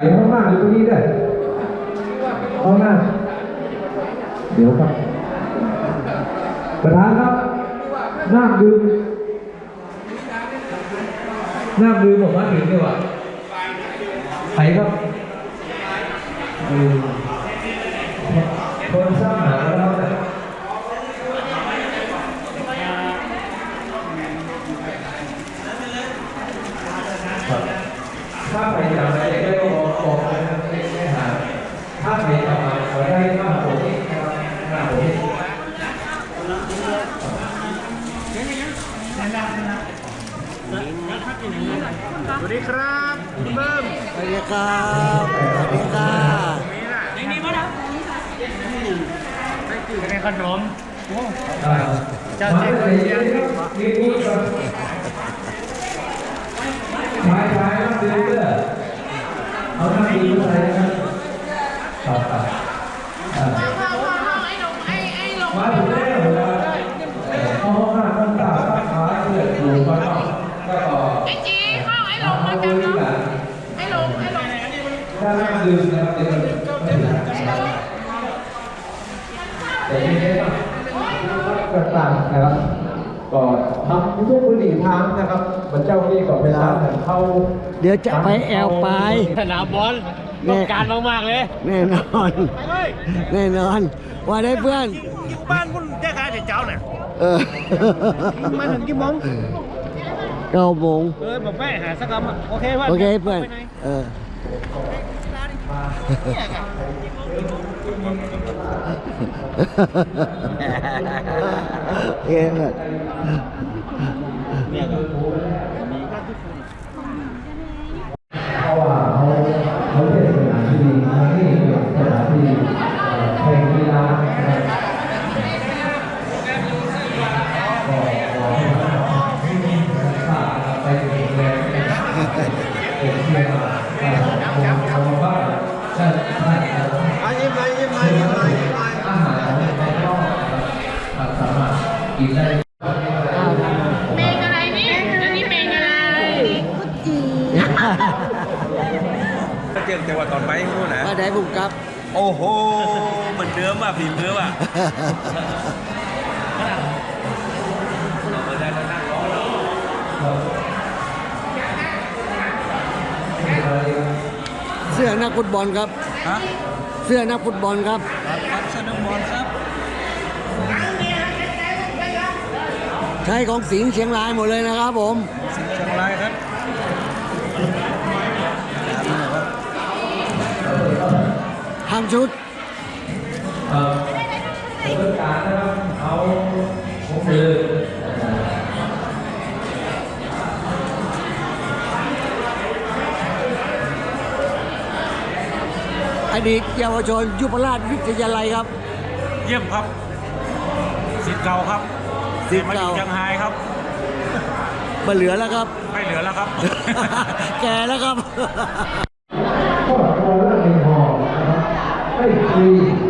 ไอ้ห้องหน้าหรือตรงนี้ด้วยห้องหน้า เดี๋ยวครับ ประธานครับน้ำดื่มน้ำดื่มผมว่าถึงดีกว่าไปครับคนสร้างหาแล้วแต่ครับถ้าใครจำอะไรได้ก็บอกบอกนะครับไม่ไม่หาถ้าใครจำมาขอได้มากกว่านี้นะครับมากกว่านี้ สวัสดีครับคุณเบิ้ม สวัสดี ครับสวัสดีค่ะนี่นี่มาแล้วเป็นขนมจะเจ้าเลยนี่พูดก่อนชายชายต้องดื่ ถ้านั่งดื่มนะครับเดี๋ยวมันไม่ถึงแต่ที่นี้ก็ต่างนะครับก็ทำทุกพื้นที่ทางนะครับบรรเจ้าที่ก่อนเวลาเข้าเดี๋ยวจะไปแอลไปสนามบอลต้องการมากๆเลย แน่นอนเฮ้ยแน่นอนว่าได้เพื่อนอยู่บ้านคุณแจ้งการเด็กเจ้าเนี่ยเออมาถึงกี่โมงเก้าโมงเออบอกแม่หาสักคำอะโอเคว่าโอเคเพื่อนเออ โอเคเพื่อนเนี่ย อจังหวัดตอนไปนู่นนะว่าได้บุกครับโอ้โหเหมือนเดิมอะผีเดิมอะเสื้อนักฟุตบอลครับ ฮะเสื้อนักฟุตบอลครับครับสนุกบอลครับ ใช้ของสิงห์เชียงรายหมดเลยนะครับผม สิงห์เชียงรายครับ ทำชุดเอ่อผมต้องการนะครับเอาผมเลยอดีตเยาวชนยุพราชวิทยาลัยครับ เยี่ยมครับสิทธิ์เก่าครับสิทธิ์มาอเก่ายู่เชียงรายครับมาเหลือแล้วครับ ไม่เหลือแล้วครับ แก่แล้วครับ ใ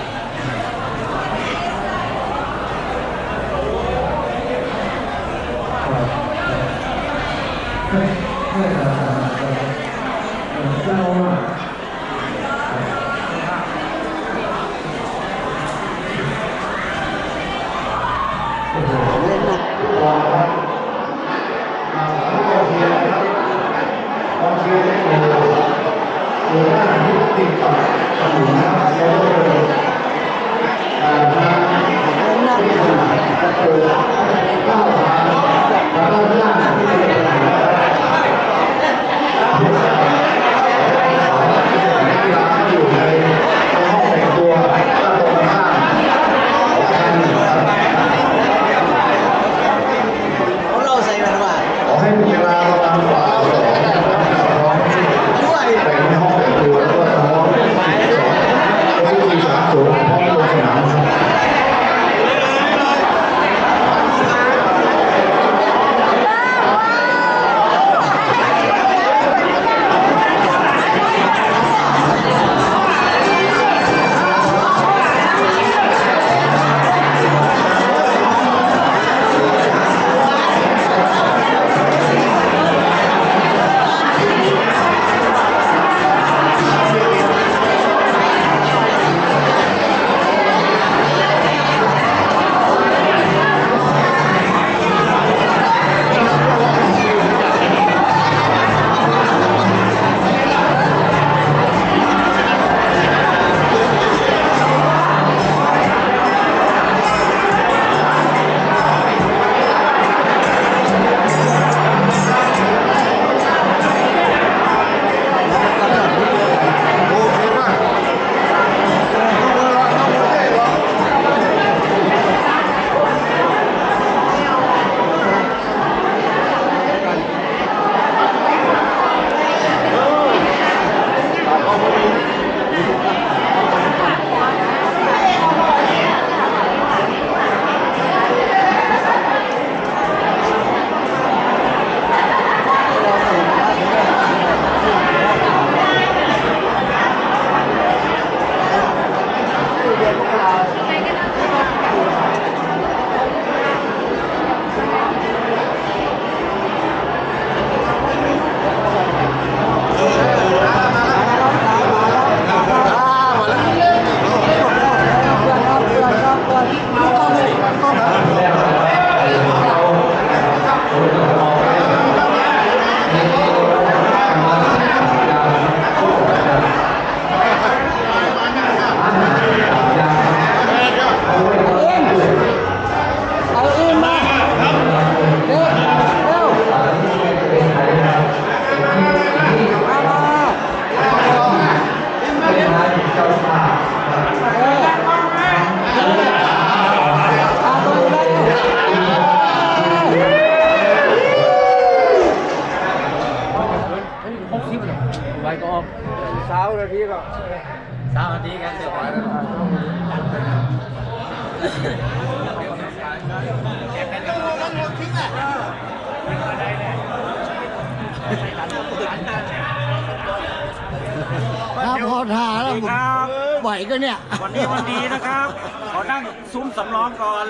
กันเนี่ย วันนี้วันดีนะครับ ขอนั่งซุ้มสำรองก่อน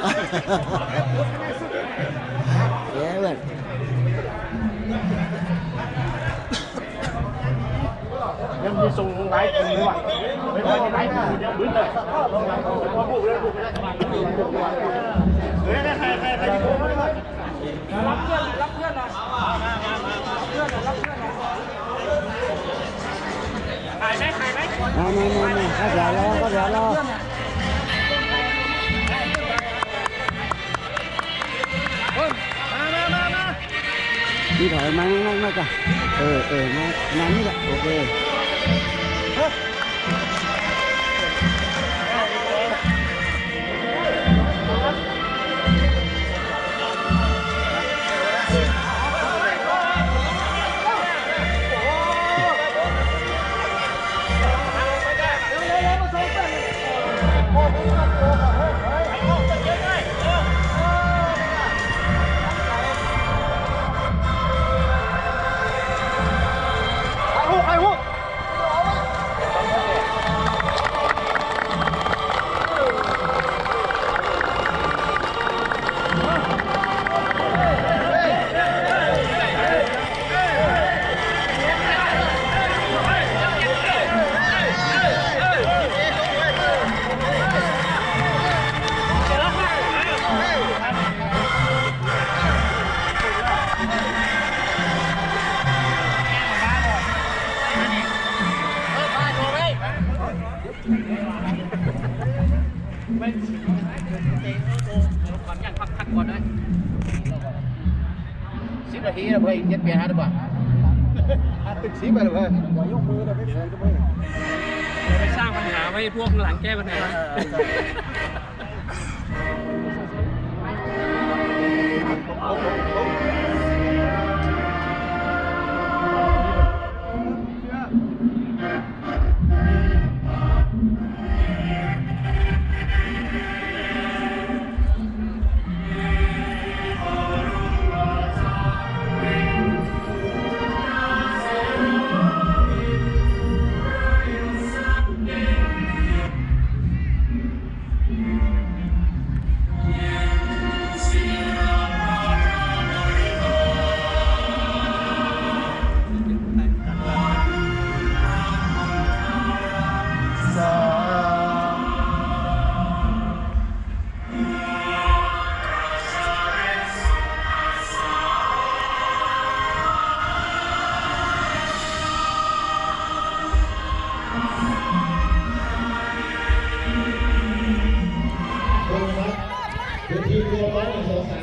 เย้เลนยังมีส่งไลฟ์คนด้วยไม่ได้ไลฟ์คนเดียวบึ้นเลยพอพูดเรื่องพูดไม่ได้เฮ้ยใครใครใครรับเพื่อนรับเพื่อนนะ có rẻ lo có rẻ lo. Đi thôi mang mang mang cả. Ờ ờ, mang mang như vậy ok.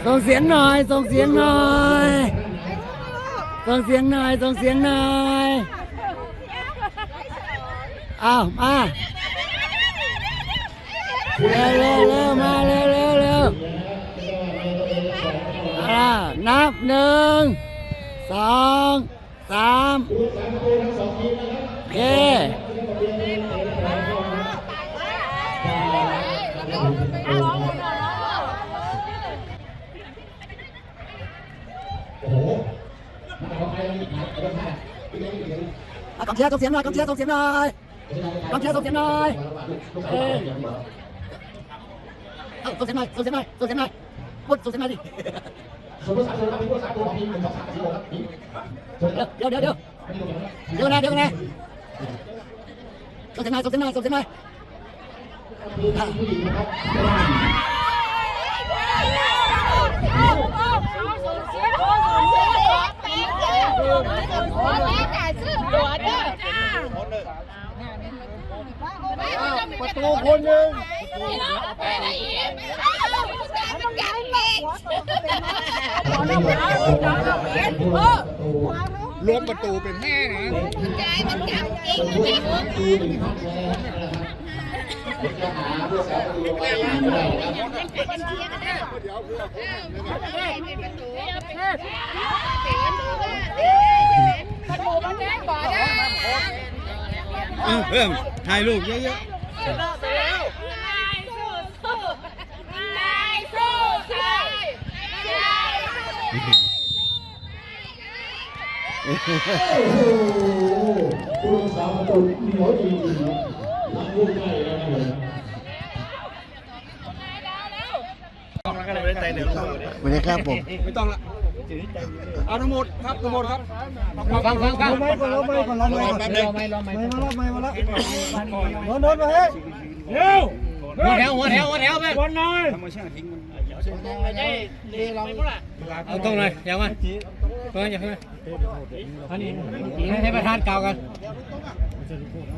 ส่งเสียงหน่อย ส่งเสียงหน่อย ส่งเสียงหน่อย ส่งเสียงหน่อย อ้าวมาเร็วเร็วเร็วมาเร็วเร็วเร็วอ่านับหนึ่งสองสามโอเค กองเชียร์ส่งเสียงหน่อยกองเชียร์ส่งเสียงหน่อยกองเชียร์ส่งเสียงหน่อยเอ้ยเอ้าส่งเสียงหน่อยส่งเสียงหน่อยส่งเสียงหน่อยพูดส่งเสียงหน่อยดิเดี๋ยวเดี๋ยวเดี๋ยวเดี๋ยวนะเดี๋ยวนะส่งเสียงหน่อยส่งเสียงหน่อยส่งเสียงหน่อยอะ ประตูคนหนึ่งรวมประตูเป็นแม่นะเริ่มถ่ายรูปเยอะโอ้โหผู้รักษาประตูเหนียวจริงๆ นะรักลูกได้แล้วนะไม่ได้ใจเดี๋ยวเราๆสวัสดีครับผม ไม่ต้องละเอาทั้งหมดครับทั้งหมดครับฟังฟังฟังไม่ก่อนเราไม่ก่อนเราไม่ก่อนแป๊บนึงไม่รอไม่ไม่มาแล้วไม่มาแล้วโดนโดนมาเฮ้ยเร็วหัวแถวหัวแถวหัวแถวไปวันน้อยเอาตรงเลยยาวมาตรงนั้นอย่าเพิ่งอันนี้ให้ประธานเก่ากันสามสามสี่นะครับความเคารพท่านรองผู้การท่านประธานสโมสรสามสี่ครับในนามของผมในนามผมที่เป็นประธานร่วมจัดงานวันนี้นะครับก็เป็น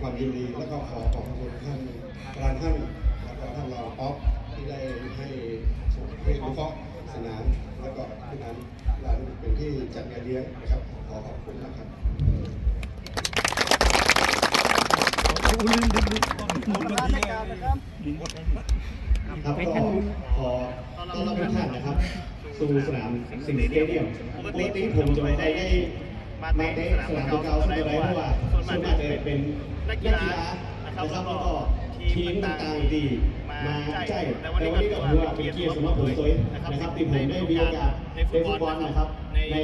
ความยินดีแล้วก็ขอขอบคุณท่านประธานท่านแล้วก็ท่านรองป๊อปที่ได้ให้ให้วิเคราะสนามแล้วก็ที่นั้นลานเป็นที่จัดงานเลี้ยงนะครับ ขอขอบคุณนะครับ ครับก็ขอต้อนรับทุกท่านนะครับสู่สนามสิงห์สเตเดียมปกติผมจะไม่ได้ได้มาเตะสนามเก่าสมัยเพราะว่าส่วนมากจะเป็นนักกีฬานะครับแล้วก็ทีมต่างๆที่มาใช่แต่วันนี้ก็ถือว่าเป็นเกียรติสำหรับผมตัวเองนะครับที่ผมได้มีโอกาสในฟุตบอลนะครับ ใน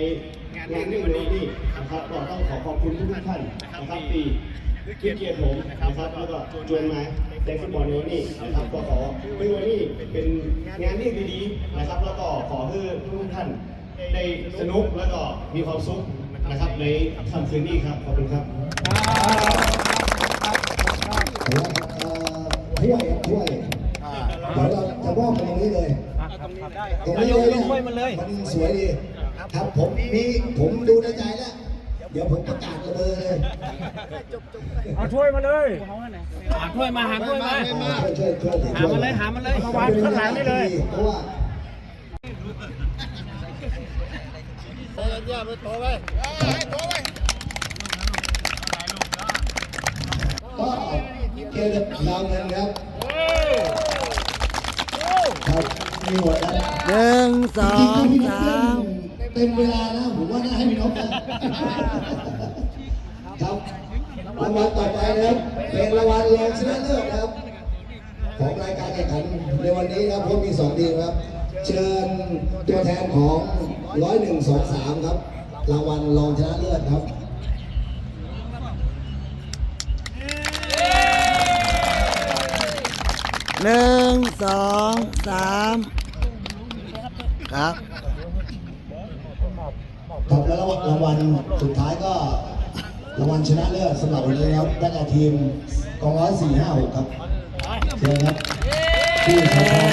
งานเรื่องนี้นะครับก็ต้องขอขอบคุณทุกท่านนะครับที่ เกียรติผมนะครับแล้วก็จวนมาในฟุตบอลในวันนี้นะครับก็ขอในวันนี้เป็นงานที่ดีๆนะครับ แล้วก็ขอให้ทุกท่านได้สนุกแล้วก็มีความสุขนะครับในค่ำคืนนี้ครับขอบคุณครับถ้วยถ้วยเดี๋ยวเราจะมอบตรงนี้เลยตรงนี้เลยเนี่ยมันสวยดีครับผมมีผมดูในใจแล้ว เดี๋ยวผมประกาศระเบอร์เลยเอาถ้วยมาเลยหาถ้วยมาหาถ้วยมาช่วยช่วยช่วยหามาเลยหามาเลยมาวางข้างหลังนี่เลยเพราะว่าก็เกี่ยวกับรางเงินครับครับมีหมดแล้วหนึ่งสองสาม เต็มเวลาแล้วผมว่าน่าให้พี่นกนะครับรางวัลต่อไปนะครับเป็นรางวัลรองชนะเลิศครับ ของรายการแข่งขันในวันนี้ครับเพราะมีสองทีมครับ เชิญตัวแทนของร้อยหนึ่งสองสามครับรางวัลรองชนะเลิศครับหนึ่งสองสามครับ ครับแล้วรางวัลสุดท้ายก็รางวัลชนะเลิศสำหรับวันนี้ครับได้แก่ทีมกองร้อยสี่ห้าหกครับเชิญครับที่สำคัญ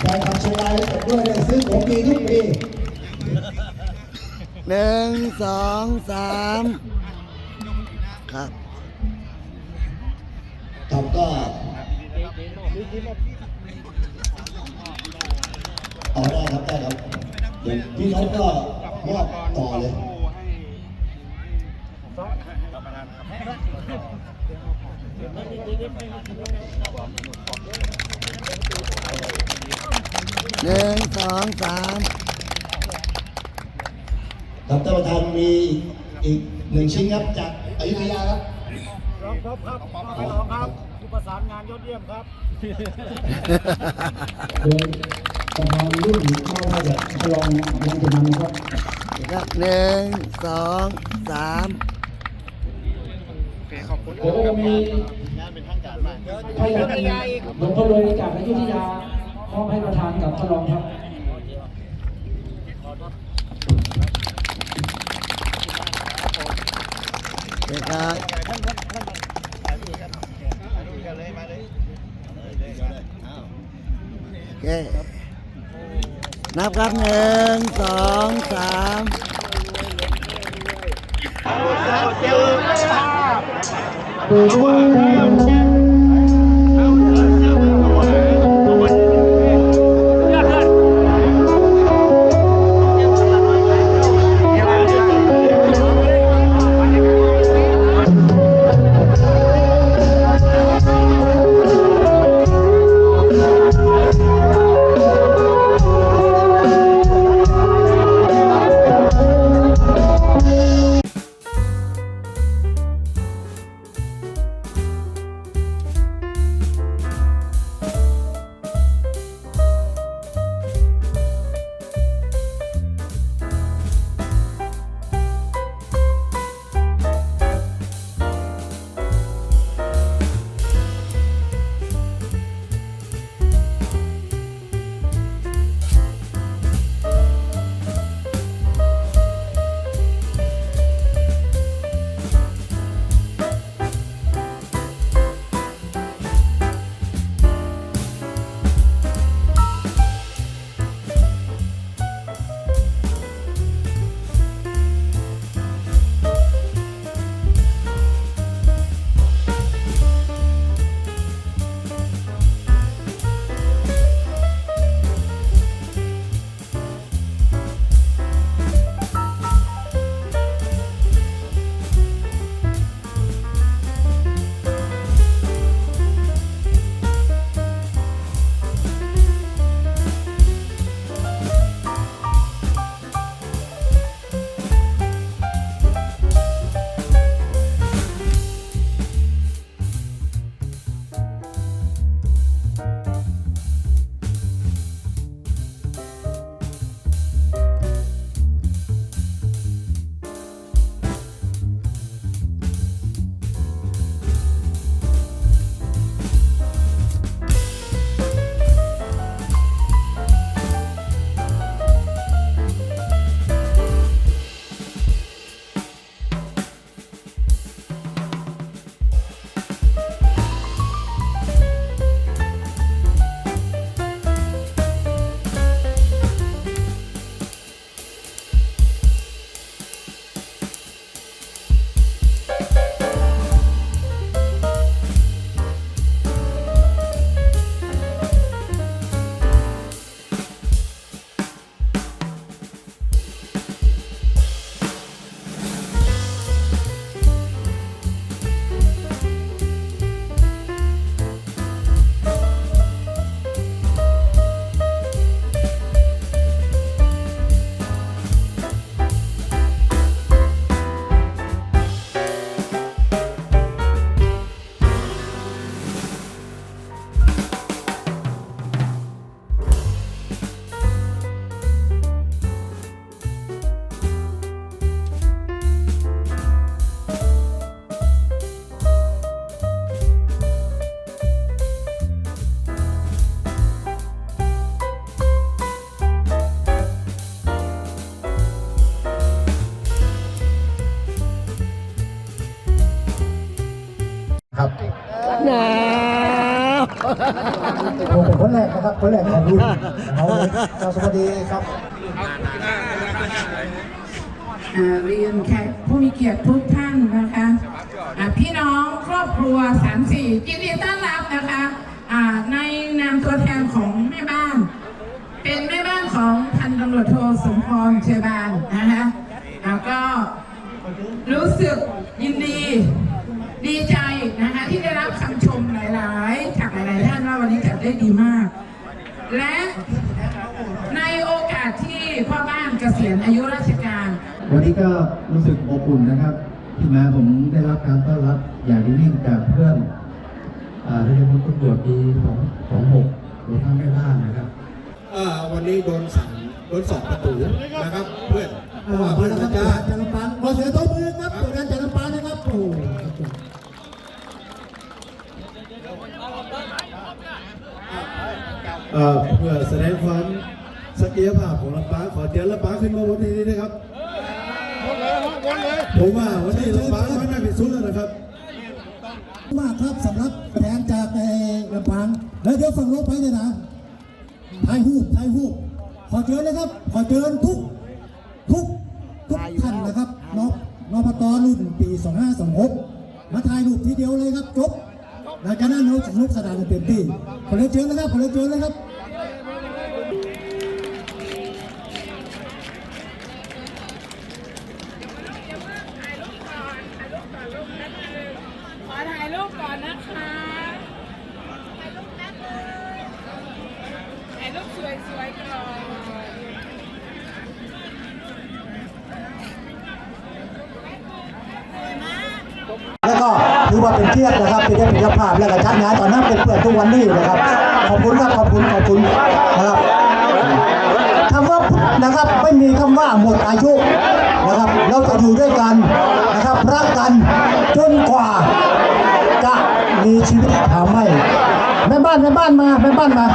แฟนคลับเชียงรายและด้วยเลยซื้อของดีทุกปีหนึ่งสองสามครับครับก็เอาได้ครับได้ครับเดี๋ยวพี่นกก็ มอบต่อเลยหนึ่งสองสามครับท่านประธานมีอีกหนึ่งชิ้นครับจากอยุธยาครับรองครับครับรองครับผู้ประสานงานยอดเยี่ยมครับโดยประธานรุ่นเข้ามาจากฉลองยางจุมันครับ ครับหนึ่งสองสามเดี๋ยวก็จะมีพยาหลวงพ่อรวยจากอยุธยามอบให้ประธานกับพระรองครับเดี๋ยวครับโอเค นับครับหนึ่งสองสามค คนแรกนะครับคนแรกของรุ่นเาเราสวัสดีครับเรียนแขกผู้มีเกียรติทุกท่านนะคะพี่น้องครอบครัวสามสี่ยินดีต้อนรับนะคะในนามตัวแทนของแม่บ้าน เป็นแม่บ้านของพันตำรวจโทสมพรเชยบานนะคะแล้วก็รู้สึกยินดี ดีใจนะคะที่ได้รับคำชมหลาย ๆ จากหลาย ๆ ท่านว่าวันนี้จัดได้ดีมาก และในโอกาสที่พ่อบ้านเกษียณอายุราชการ วันนี้ก็ รู้สึกอบอุ่นนะครับที่มาผมได้รับการต้อนรับอย่างดียิ่งจากเพื่อนอ่าที่เป็นตำรวจปีของของหกรวมทั้งแม่บ้านนะครับอ่าวันนี้โดนสามโดนสองประตูนะครับเพื่อนเพราะว่าเพื่อนอาจารย์จันทปังขอเสียงตบมือครับตัวแทนจันทปังนะครับโอ้เอ่อเพื่อแสดงความศักยภาพของลำปางขอเชิญลำปางขึ้นมาบนนี้นะครับ ผมว่าวันนี้ลำปางไม่ได้ผิดสุดแล้วนะครับมากครับสำหรับแทนจากไอ้ลำปางแล้วเดี๋ยวฝั่งลบไปเนี่ยนะถ่ายรูปถ่ายรูปขอเชิญนะครับ ขอเชิญทุกทุกทุกท่านนะครับนกนปตรุ่นปี 2526 มาถ่ายรูปทีเดียวเลยครับจบหลังจากนั้นเราสนุกสนานกันเต็มที่ขอเรียนเชิญนะครับขอเรียนเชิญเลยครับ นะครับ เราจะอยู่ด้วยกันนะครับรักกันจนกว่าจะมีชีวิตถามไม่แม่บ้านแม่บ้านมาแม่บ้านมา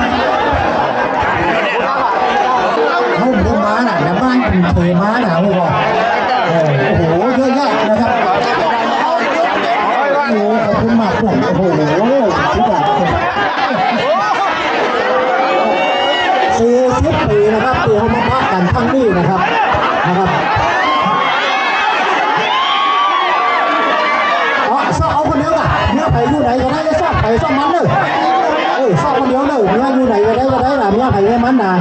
เขาเลี้ยงม้าน่ะแม่บ้านเป็นเทม้าน่ะไม่บอกโอ้โหเยอะแยะนะครับโอ้โหขอบคุณมากเลยโอ้โหทุกอย่างสี่สิบปีนะครับปีเขามาพักกันทั้งนี้นะครับนะครับอ๋อซ่อเอาคนเดียวอะเมียไปอยู่ไหนก็ได้ก็ซ่อมไปซ่อมมันเลยเออซ่ อมคนเดียวเลยเมียอยู่ไหนก็ได้ก็ได้ล่ะเมียไปให้มันนะ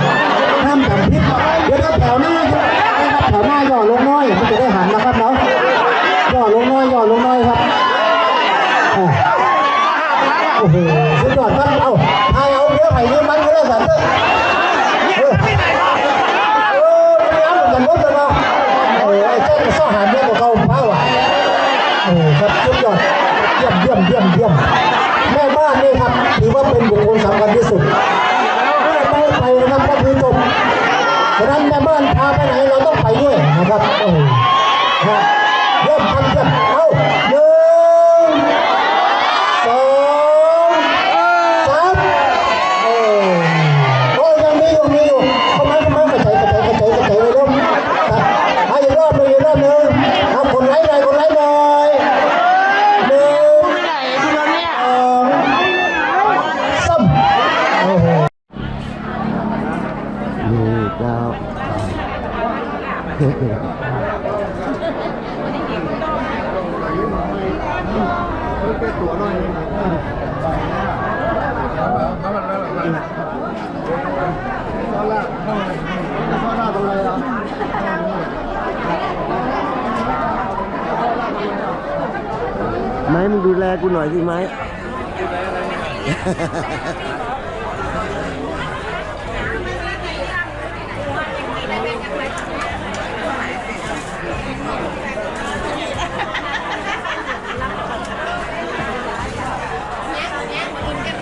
ห้ามจำพิษเดี๋ยวก็แถวหน้าครับแถวหน้าย่อลงน้อยมันจะได้หันนะครับเนาะย่อลงน้อยย่อลงน้อยครับโอ้โหสุดยอดมากเอาทายเอาเยอไปเยอะมันก็ได้สัตว์เออเออไม่เอาหันรถเนาะโอ้ยเจ้าซ่อหาเยอะกว่าเขาเปล่าอะโอ้ครับสุดยอด เยี่ยมเยี่ยมเยี่ยมเยี่ยมแม่บ้านนี่ครับถือว่าเป็นบุคคลสำคัญที่สุดแม่ไม่ไปนะครับก็คือจบฉะนั้นแม่บ้านพาไปไหนเราต้องไปด้วยนะครับโอ้นะเยี่ยมครับเยี่ยมเอา ไม้มึงดูแลกูหน่อยสิไม้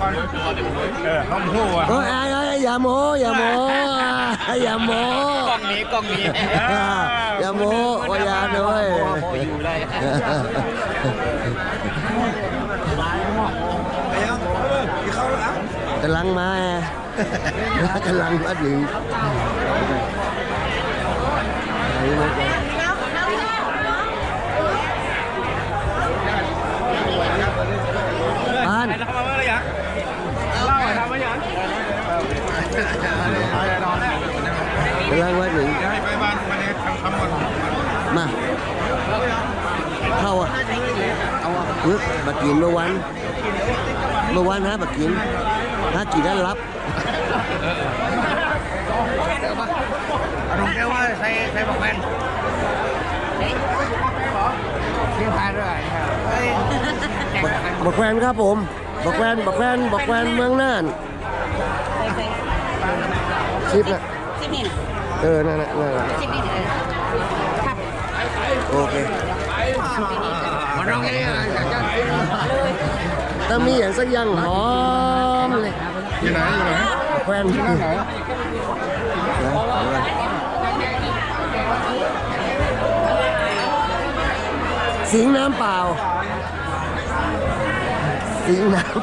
ก่อนเออห้องหูอะเอ้ยเอ้ยเอ้ยอย่าโมอย่าโมอย่าโมกล้องนี้กล้องนี้อย่าโมว่าอย่าด้วยอยู่ได้กำลังมาไงกำลังมาถึงปาน ทำมาอะไรอย่างเล่าทำมาอย่าง กำลังมาถึงให้ไปบ้านมาเนี่ยทำทำก่อนมาเข้าอะเอาอะปึ๊บบักกินเมื่อวันเมื่อวันฮะบักกินฮะกินได้รับตรงเดียวว่าใส่ใส่บอกแมนเที่ยวทานด้วยบักแวนครับผมบักแวนบักแวนบักแวนเมืองน่าน ชิปน่ะสิบนี่นะเออนั่นน่ะนั่นน่ะสิบนี่เออครับโอเคมันต้องยังไงถ้ามีอย่างสักอย่างหอมเลยอยู่ไหนอยู่ไหนบักแวนที่ไหนสิงน้ำเปล่า สิงน้ำ